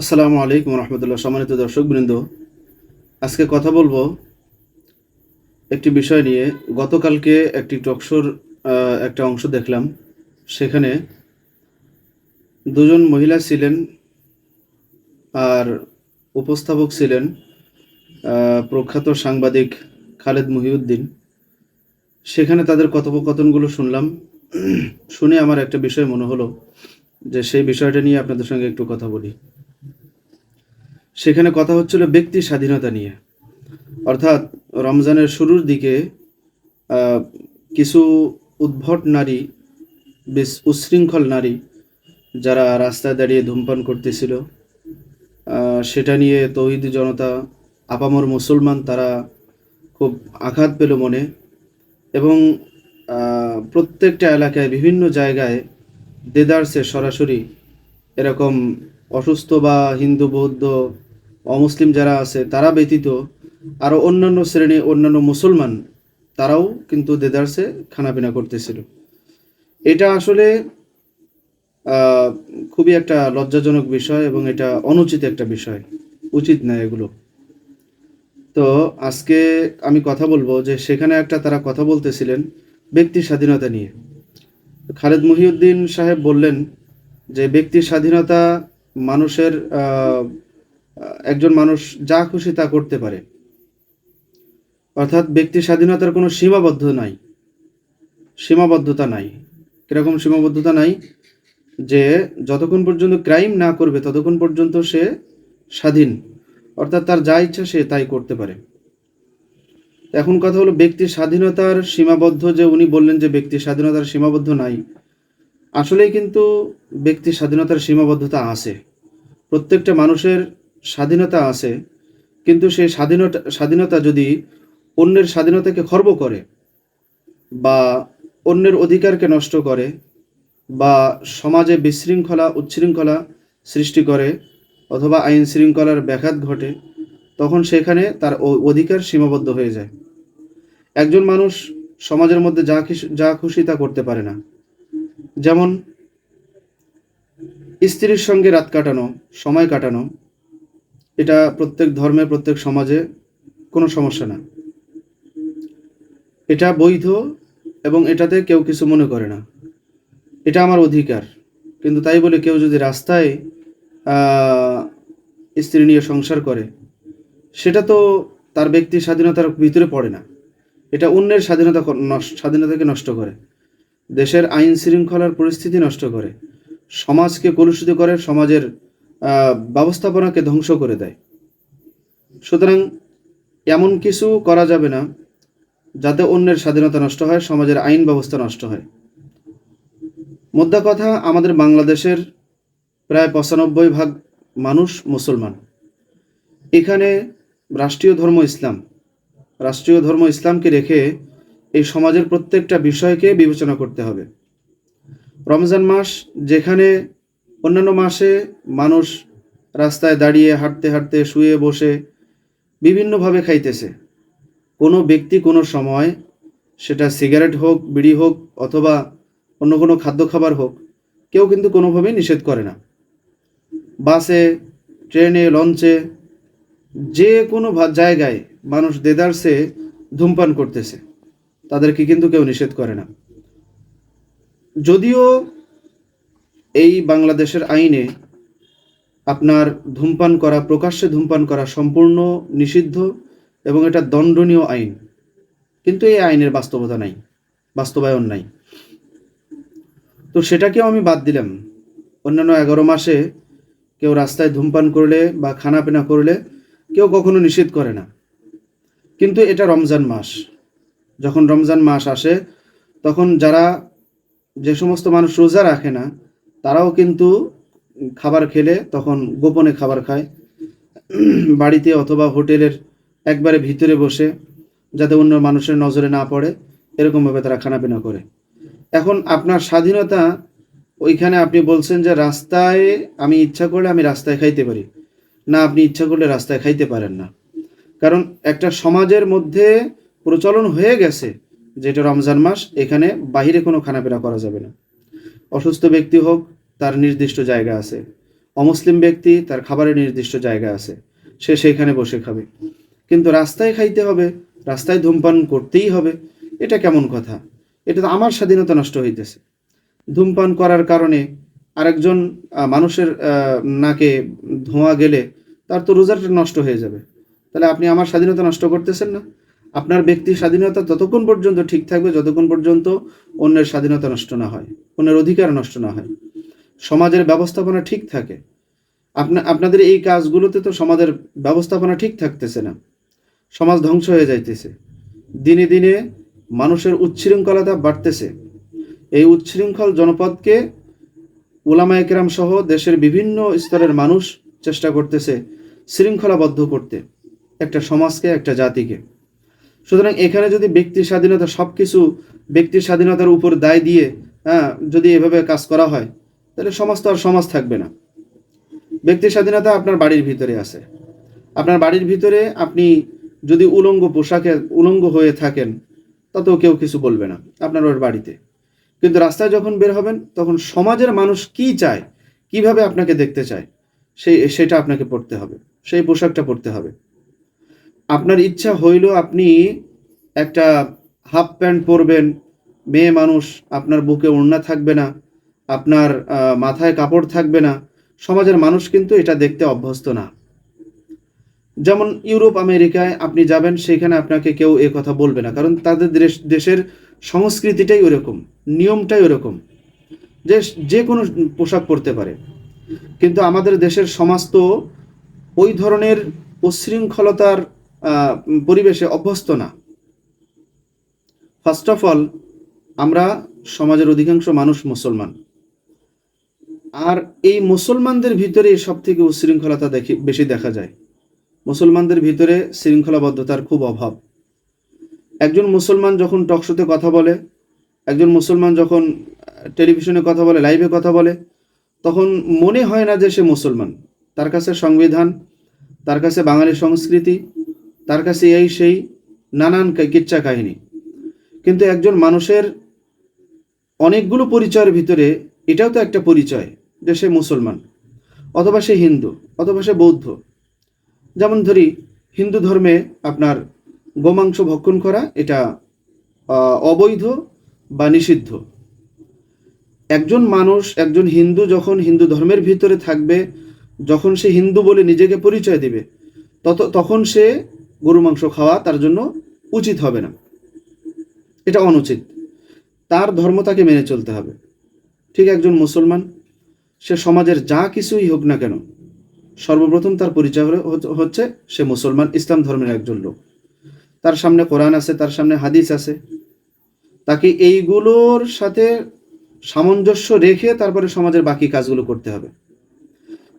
আসসালামু আলাইকুম রহমতুল্লাহ। সম্মানিত দর্শক বৃন্দ আজকে কথা বলব একটি বিষয় নিয়ে। গতকালকে একটি টকশোর একটা অংশ দেখলাম। সেখানে দুজন মহিলা ছিলেন আর উপস্থাপক ছিলেন প্রখ্যাত সাংবাদিক খালেদ মহিউদ্দিন। সেখানে তাদের কথোপকথনগুলো শুনলাম। শুনে আমার একটা বিষয় মনে হলো যে সেই বিষয়টা নিয়ে আপনাদের সঙ্গে একটু কথা বলি। সেখানে কথা হচ্ছিল ব্যক্তি স্বাধীনতা নিয়ে। অর্থাৎ রমজানের শুরুর দিকে কিছু উদ্ভট নারী, বেশ উচ্ছৃঙ্খল নারী, যারা রাস্তায় দাঁড়িয়ে ধূমপান করতেছিল সেটা নিয়ে তৌহিদ জনতা, আপামর মুসলমান তারা খুব আঘাত পেল মনে এবং প্রত্যেকটা এলাকায় বিভিন্ন জায়গায় দেদারসে সরাসরি এরকম অসুস্থ বা হিন্দু, বৌদ্ধ অমুসলিম যারা আছে, তারা ব্যতীত আরও অন্যান্য শ্রেণি, অন্যান্য মুসলমান, তারাও কিন্তু দেদারসে খানাপিনা করতেছিল। এটা আসলে খুবই একটা লজ্জাজনক বিষয় এবং এটা অনুচিত একটা বিষয়। উচিত না এগুলো। তো আজকে আমি কথা বলব যে সেখানে একটা তারা কথা বলতেছিলেন ব্যক্তি স্বাধীনতা নিয়ে। খালেদ মহিউদ্দিন সাহেব বললেন যে ব্যক্তির স্বাধীনতা মানুষের একজন মানুষ যা খুশি তা করতে পারে। অর্থাৎ ব্যক্তি স্বাধীনতার কোনো সীমাবদ্ধ নাই। সীমাবদ্ধতা নাই। কীরকম সীমাবদ্ধতা নাই? যে যতক্ষণ পর্যন্ত ক্রাইম না করবে, ততক্ষণ পর্যন্ত সে স্বাধীন। অর্থাৎ তার যা ইচ্ছা সে তাই করতে পারে। এখন কথা হলো, ব্যক্তির স্বাধীনতার সীমাবদ্ধ যে উনি বললেন যে ব্যক্তির স্বাধীনতার সীমাবদ্ধ নাই, আসলেই কিন্তু ব্যক্তি স্বাধীনতার সীমাবদ্ধতা আছে। প্রত্যেকটা মানুষের স্বাধীনতা আছে, কিন্তু সেই স্বাধীনতা স্বাধীনতা যদি অন্যের স্বাধীনতাকে খর্ব করে বা অন্যের অধিকারকে নষ্ট করে বা সমাজে বিশৃঙ্খলা, উচ্ছৃঙ্খলা সৃষ্টি করে অথবা আইন শৃঙ্খলার ব্যাঘাত ঘটে, তখন সেখানে তার অধিকার সীমাবদ্ধ হয়ে যায়। একজন মানুষ সমাজের মধ্যে যা যা খুশি তা করতে পারে না। যেমন স্ত্রীর সঙ্গে রাত কাটানো, সময় কাটানো এটা প্রত্যেক ধর্মে, প্রত্যেক সমাজে কোনো সমস্যা না। এটা বৈধ এবং এটাতে কেউ কিছু মনে করে না। এটা আমার অধিকার। কিন্তু তাই বলে কেউ যদি রাস্তায় স্ত্রী নিয়ে সংসার করে, সেটা তো তার ব্যক্তির স্বাধীনতার ভিতরে পড়ে না। এটা অন্যের স্বাধীনতা স্বাধীনতাকে নষ্ট করে। দেশের আইন শৃঙ্খলার পরিস্থিতি নষ্ট করে। সমাজকে কলুষিত করে, সমাজের ব্যবস্থাপনাকে ধ্বংস করে দেয়। সুতরাং এমন কিছু করা যাবে না যাতে অন্যের স্বাধীনতা নষ্ট হয়, সমাজের আইন ব্যবস্থা নষ্ট হয়। মোদ্দা কথা, আমাদের বাংলাদেশের প্রায় পঁচানব্বই ভাগ মানুষ মুসলমান। এখানে রাষ্ট্রীয় ধর্ম ইসলাম, রাষ্ট্রীয় ধর্ম ইসলামকে রেখে এই সমাজের প্রত্যেকটা বিষয়কে বিবেচনা করতে হবে। রমজান মাস যেখানে অন্যান্য মাসে মানুষ রাস্তায় দাঁড়িয়ে হাঁটতে হাঁটতে শুয়ে বসে বিভিন্নভাবে খাইতেছে। কোনো ব্যক্তি কোনো সময় সেটা সিগারেট হোক, বিড়ি হোক অথবা অন্য কোনো খাদ্য খাবার হোক, কেউ কিন্তু কোনোভাবেই নিষেধ করে না। বাসে, ট্রেনে, লঞ্চে, যে কোনো জায়গায় মানুষ দেদারসে ধূমপান করতেছে, তাদেরকে কিন্তু কেউ নিষেধ করে না। যদিও এই বাংলাদেশের আইনে আপনার ধূমপান করা, প্রকাশ্যে ধূমপান করা সম্পূর্ণ নিষিদ্ধ এবং এটা দণ্ডনীয় আইন। কিন্তু এই আইনের বাস্তবতা নাই, বাস্তবায়ন নাই। তো সেটাকেও আমি বাদ দিলাম। অন্যান্য এগারো মাসে কেউ রাস্তায় ধূমপান করলে বা খানাপিনা করলে কেউ কখনো নিষেধ করে না। কিন্তু এটা রমজান মাস। যখন রমজান মাস আসে, তখন যারা যে সমস্ত মানুষ রোজা রাখে না তারাও কিন্তু খাবার খেলে তখন গোপনে খাবার খায়। বাড়িতে অথবা হোটেলের একবারে ভিতরে বসে যাতে অন্য মানুষের নজরে না পড়ে, এরকমভাবে তারা খানাপিনা করে। এখন আপনার স্বাধীনতা, ওইখানে আপনি বলছেন যে রাস্তায় আমি ইচ্ছা করলে আমি রাস্তায় খাইতে পারি। না, আপনি ইচ্ছা করলে রাস্তায় খাইতে পারেন না। কারণ একটা সমাজের মধ্যে প্রচলন হয়ে গেছে, যেটা রমজান মাস, এখানে বাইরে কোনো খানাপিনা করা যাবে না। অসুস্থ ব্যক্তি হোক, তার নির্দিষ্ট জায়গা আছে। অমুসলিম ব্যক্তি, তার খাবারের নির্দিষ্ট জায়গা আছে। সে সেইখানে বসে খাবে। কিন্তু রাস্তায় খাইতে হবে, রাস্তায় ধূমপান করতেই হবে, এটা কেমন কথা? এটা তো আমার স্বাধীনতা নষ্ট হইতেছে। ধূমপান করার কারণে আরেকজন মানুষের নাকে ধোঁয়া গেলে তার তো রোজাটা নষ্ট হয়ে যাবে। তাহলে আপনি আমার স্বাধীনতা নষ্ট করতেছেন না? আপনার ব্যক্তির স্বাধীনতা ততক্ষণ পর্যন্ত ঠিক থাকবে যতক্ষণ পর্যন্ত অন্যের স্বাধীনতা নষ্ট না হয়, অন্যের অধিকার নষ্ট না হয়। সমাজের ব্যবস্থাপনা ঠিক থাকে। আপনা আপনাদের এই কাজগুলোতে তো সমাজের ব্যবস্থাপনা ঠিক থাকতেছে না। সমাজ ধ্বংস হয়ে যাইতেছে। দিনে দিনে মানুষের উচ্ছৃঙ্খলতা বাড়তেছে। এই উচ্ছৃঙ্খল জনপদকে উলামা একরাম সহ দেশের বিভিন্ন স্তরের মানুষ চেষ্টা করতেছে শৃঙ্খলাবদ্ধ করতে, একটা সমাজকে, একটা জাতিকে। সুতরাং এখানে যদি ব্যক্তির স্বাধীনতা সব কিছু ব্যক্তির স্বাধীনতার উপর দায় দিয়ে হ্যাঁ যদি এভাবে কাজ করা হয়, তাহলে সমাজ তো আর সমাজ থাকবে না। ব্যক্তির স্বাধীনতা আপনার বাড়ির ভিতরে আছে। আপনার বাড়ির ভিতরে আপনি যদি উলঙ্গ পোশাকে উলঙ্গ হয়ে থাকেন, তাতেও কেউ কিছু বলবে না আপনার ওর বাড়িতে। কিন্তু রাস্তায় যখন বের হবেন, তখন সমাজের মানুষ কি চায়, কীভাবে আপনাকে দেখতে চায়, সেই, সেটা আপনাকে পড়তে হবে, সেই পোশাকটা পরতে হবে। আপনার ইচ্ছা হইল আপনি একটা হাফ প্যান্ট পরবেন মেয়ে মানুষ আপনার বুকে ওড়না থাকবে না আপনার মাথায় কাপড় থাকবে না সমাজের মানুষ কিন্তু এটা দেখতে অভ্যস্ত না। যেমন ইউরোপ আমেরিকায় আপনি যাবেন সেখানে আপনাকে কেউ এ কথা বলবে না কারণ তাদের দেশ- দেশের সংস্কৃতিটাই ওরকম নিয়মটাই ওরকম যে যে কোনো পোশাক পরতে পারে। কিন্তু আমাদের দেশের সমাজ তো ওই ধরনের উচ্ছৃঙ্খলতার আহ, পরিবেশে অভ্যস্ত না। ফার্স্ট অফ অল আমরা সমাজের অধিকাংশ মানুষ মুসলমান। আর এই মুসলমানদের ভিতরে সব থেকে উশৃঙ্খলতা দেখি, বেশি দেখা যায়। মুসলমানদের ভিতরে শৃঙ্খলাবদ্ধতার খুব অভাব। একজন মুসলমান যখন টকশোতে কথা বলে, একজন মুসলমান যখন টেলিভিশনে কথা বলে লাইভে কথা বলে, তখন মনে হয় না যে সে মুসলমান। তার কাছে সংবিধান, তার কাছে বাঙালি সংস্কৃতি তার কাছে এই সেই নানান কিচ্ছা কাহিনী। কিন্তু একজন মানুষের অনেকগুলো পরিচয়ের ভিতরে এটাও তো একটা পরিচয় যে সে মুসলমান, অথবা সে হিন্দু, অথবা সে বৌদ্ধ। যেমন ধরি, হিন্দু ধর্মে আপনার গোমাংস ভক্ষণ করা, এটা অবৈধ বা নিষিদ্ধ। একজন মানুষ, একজন হিন্দু যখন হিন্দু ধর্মের ভিতরে থাকবে, যখন সে হিন্দু বলে নিজেকে পরিচয় দিবে, তত, তখন সে গরু মাংস খাওয়া তার জন্য উচিত হবে না। এটা অনুচিত। তার ধর্ম তাকে মেনে চলতে হবে। ঠিক একজন মুসলমান, সে সমাজের যা কিছুই হোক না কেন, সর্বপ্রথম তার পরিচয় হচ্ছে- সে মুসলমান, ইসলাম ধর্মের একজন লোক। তার সামনে কোরআন আছে, তার সামনে হাদিস আছে। তাকে এইগুলোর সাথে সামঞ্জস্য রেখে তারপরে সমাজের বাকি কাজগুলো করতে হবে।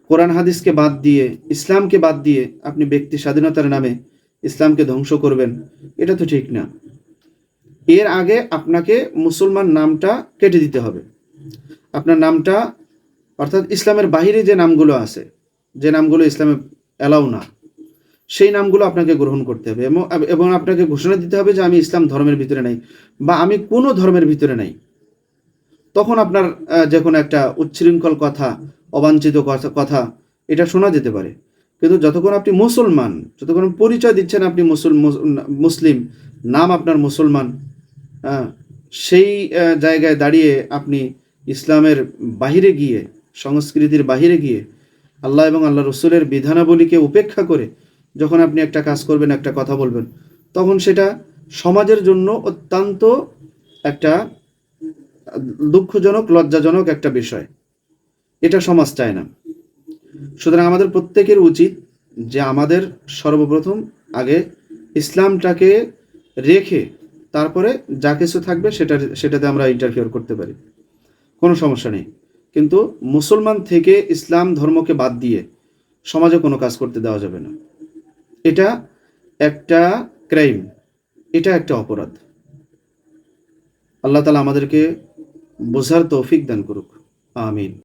কোরআন, হাদিসকে বাদ দিয়ে, ইসলামকে বাদ দিয়ে আপনি ব্যক্তি স্বাধীনতার নামে ইসলামকে ধ্বংস করবেন, এটা তো ঠিক না। এর আগে আপনাকে মুসলমান নামটা কেটে দিতে হবে। আপনার নামটা, অর্থাৎ ইসলামের বাইরে যে নামগুলো আছে, যে নামগুলো ইসলামে অ্যালাউ না, সেই নামগুলো আপনাকে গ্রহণ করতে হবে এবং এবং আপনাকে ঘোষণা দিতে হবে যে আমি ইসলাম ধর্মের ভিতরে নাই বা আমি কোনো ধর্মের ভিতরে নাই। তখন আপনার যে কোনো একটা উচ্ছৃঙ্খল কথা, অবাঞ্ছিত কথা, এটা শোনা যেতে পারে। কিন্তু যতক্ষণ আপনি মুসলমান যতক্ষণ পরিচয় দিচ্ছেন আপনি মুসল মুস- মুসলিম নাম আপনার মুসলমান হ্যাঁ, সেই জায়গায় দাঁড়িয়ে আপনি ইসলামের বাহিরে গিয়ে সংস্কৃতির বাহিরে গিয়ে আল্লাহ এবং আল্লাহ রসুলের বিধানাবলীকে উপেক্ষা করে যখন আপনি একটা কাজ করবেন একটা কথা বলবেন তখন সেটা সমাজের জন্য অত্যন্ত একটা দুঃখজনক লজ্জাজনক একটা বিষয়। এটা সমাজ চায় না। সুতরাং আমাদের প্রত্যেকের উচিত যে আমাদের সর্বপ্রথম আগে ইসলামটাকে রেখে তারপরে যা কিছু থাকবে সেটা, সেটাতে আমরা ইন্টারফিয়ার করতে পারি। কোনো সমস্যা নেই। কিন্তু মুসলমান থেকে ইসলাম ধর্মকে বাদ দিয়ে সমাজে কোনো কাজ করতে দেওয়া যাবে না। এটা একটা ক্রাইম এটা একটা অপরাধ। আল্লাহ তালা আমাদেরকে বোঝার তৌফিক দান করুক। আমিন।